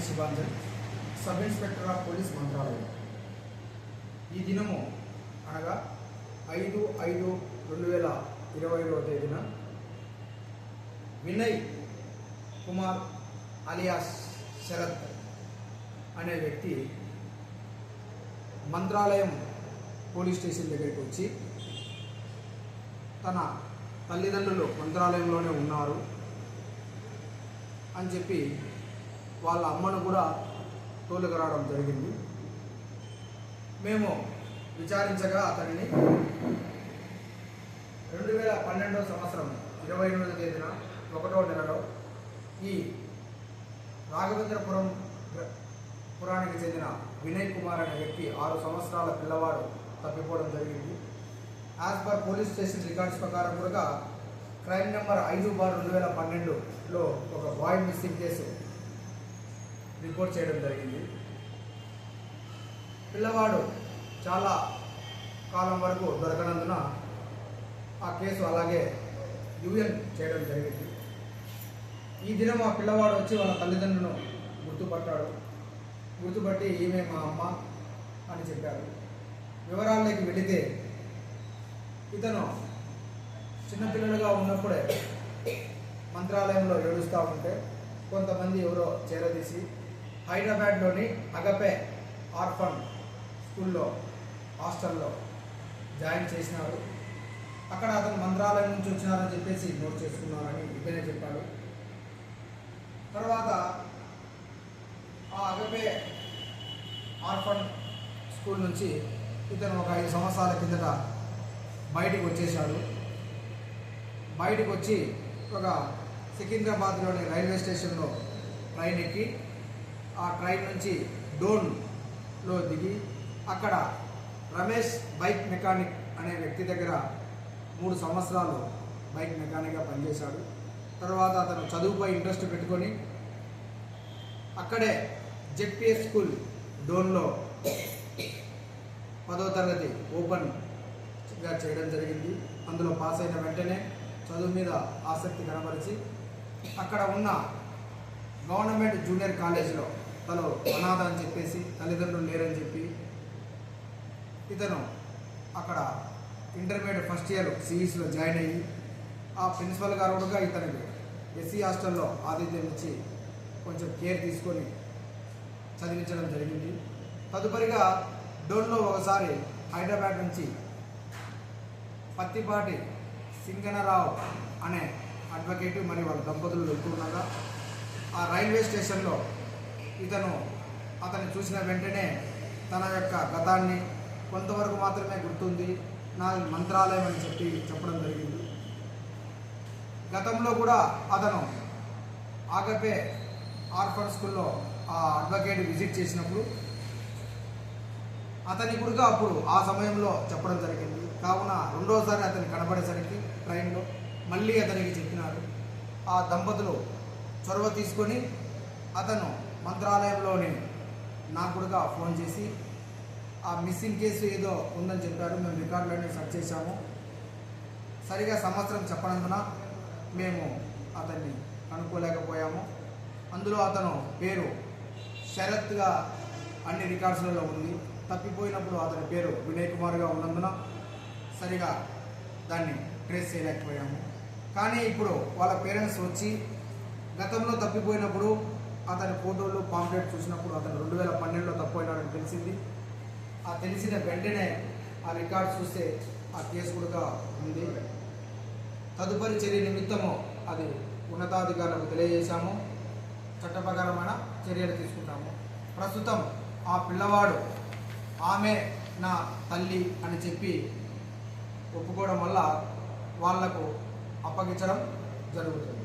పేరు Shivanjan sub inspector of police Mantralayam. ఈ దినము అనగా ఐదు ఐదు రెండు వేల ఇరవై ఐదవ తేదీన వినయ్ కుమార్ అలియాస్ శరత్ అనే వ్యక్తి మంత్రాలయం పోలీస్ స్టేషన్ దగ్గరికి వచ్చి తన తల్లిదండ్రులు మంత్రాలయంలోనే ఉన్నారు అని చెప్పి వాళ్ళ అమ్మను కూడా తోలుకురావడం జరిగింది. మేము విచారించగా అతనిని రెండు వేల పన్నెండవ సంవత్సరం ఇరవై ఎనిమిది తేదీన ఒకటో నెలలో ఈ రాఘవేంద్రపురం పురానికి చెందిన వినయ్ కుమార్ అనే వ్యక్తి ఆరు సంవత్సరాల పిల్లవాడు తప్పిపోవడం జరిగింది. As per police station records ప్రకారం కూడా క్రైమ్ నెంబర్ ఐదు బార్ రెండు వేల పన్నెండులో ఒక బాయ్ మిస్సింగ్ కేసు రిపోర్ట్ చేయడం జరిగింది. పిల్లవాడు చాలా కాలం వరకు దొరకనందున ఆ కేసు అలాగే యూఎన్ చేయడం జరిగింది. ఈ దినం ఆ పిల్లవాడు వచ్చి వాళ్ళ తల్లిదండ్రులను గుర్తుపట్టాడు. గుర్తుపట్టి ఈమె మా అమ్మ అని చెప్పారు వివరాల్లోకి వెళితే ఇతను చిన్నపిల్లలుగా ఉన్నప్పుడే మంత్రాలయంలో ఏడుస్తూ ఉంటే కొంతమంది ఎవరో చేరదీసి హైదరాబాద్లోని అగపే ఆర్ఫన్ స్కూల్లో హాస్టల్లో జాయిన్ చేసినారు. అక్కడ అతను మంత్రాలయం నుంచి వచ్చినారని చెప్పేసి నోట్ చేసుకున్నారని ఇతనే చెప్పాడు. తర్వాత ఆ అగపే ఆర్ఫన్ స్కూల్ నుంచి ఇతను ఒక ఐదు సంవత్సరాల కిందట బయటికి వచ్చేసాడు బయటికి వచ్చి ఒక సికింద్రాబాద్లోని రైల్వే స్టేషన్లో ట్రైన్ ఎక్కి ఆ ట్రైన్ నుంచి డోన్లో దిగి అక్కడ రమేష్ బైక్ మెకానిక్ అనే వ్యక్తి దగ్గర మూడు సంవత్సరాలు బైక్ మెకానిక్గా పనిచేశాడు. తర్వాత అతను చదువుపై ఇంట్రెస్ట్ పెట్టుకొని అక్కడే జెడ్పిఎస్ స్కూల్ డోన్లో పదో తరగతి ఓపెన్గా చేయడం జరిగింది. అందులో పాస్ అయిన వెంటనే చదువు మీద ఆసక్తి కనబరిచి అక్కడ ఉన్న గవర్నమెంట్ జూనియర్ కాలేజీలో తను అనాథ అని చెప్పేసి తల్లిదండ్రులు లేరని చెప్పి ఇతను అక్కడ ఇంటర్మీడియట్ ఫస్ట్ ఇయర్ సిఈసిలో జాయిన్ అయ్యి ఆ ప్రిన్సిపల్ గారు కూడా ఇతనికి ఎస్సీ హాస్టల్లో ఆతిథ్యం ఇచ్చి కొంచెం కేర్ తీసుకొని చదివించడం జరిగింది. తదుపరిగా డోన్లో ఒకసారి హైదరాబాద్ నుంచి పత్తిపాటి సింగనరావు అనే అడ్వకేట్ మరియు వాళ్ళ దంపతులు వెళ్తుండగా ఆ రైల్వే స్టేషన్లో ఇతను అతన్ని చూసిన వెంటనే తన యొక్క గతాన్ని కొంతవరకు మాత్రమే గుర్తుంది నా మంత్రాలయం అని చెప్పి చెప్పడం జరిగింది. గతంలో కూడా అతను ఆగపే ఆర్ఫర్ స్కూల్లో ఆ అడ్వకేట్ విజిట్ చేసినప్పుడు అతని కూడా అప్పుడు ఆ సమయంలో చెప్పడం జరిగింది. కావున రెండోసారి అతను కనబడేసరికి ట్రైన్లో మళ్ళీ అతనికి చెప్పినారు. ఆ దంపతులు చొరవ తీసుకొని అతను మంత్రాలయంలోని నాకుడుగా ఫోన్ చేసి ఆ మిస్సింగ్ కేసు ఏదో ఉందని చెప్పారు మేము రికార్డులన్నీ సెర్చ్ చేశాము. సరిగా సంవత్సరం చెప్పనందున మేము అతన్ని కనుక్కోలేకపోయాము. అందులో అతను పేరు శరత్గా అన్ని రికార్డ్స్లలో ఉంది. తప్పిపోయినప్పుడు అతని పేరు వినయ్ కుమార్గా ఉన్నందున సరిగా దాన్ని ట్రేస్ చేయలేకపోయాము. కానీ ఇప్పుడు వాళ్ళ పేరెంట్స్ వచ్చి గతంలో తప్పిపోయినప్పుడు అతని ఫోటోలు పాంప్లెట్ చూసినప్పుడు అతను రెండు వేల పన్నెండులో తప్పిపోయినాడని తెలిసింది. ఆ తెలిసిన వెంటనే ఆ రికార్డ్ చూస్తే ఆ కేసు కూడా ఉంది. తదుపరి చర్య నిమిత్తము అది ఉన్నతాధికారులకు తెలియజేశాము. చట్టప్రకారమైన చర్యలు తీసుకుంటాము. ప్రస్తుతం ఆ పిల్లవాడు ఆమె నా తల్లి అని చెప్పి ఒప్పుకోవడం వల్ల వాళ్ళకు అప్పగించడం జరుగుతుంది.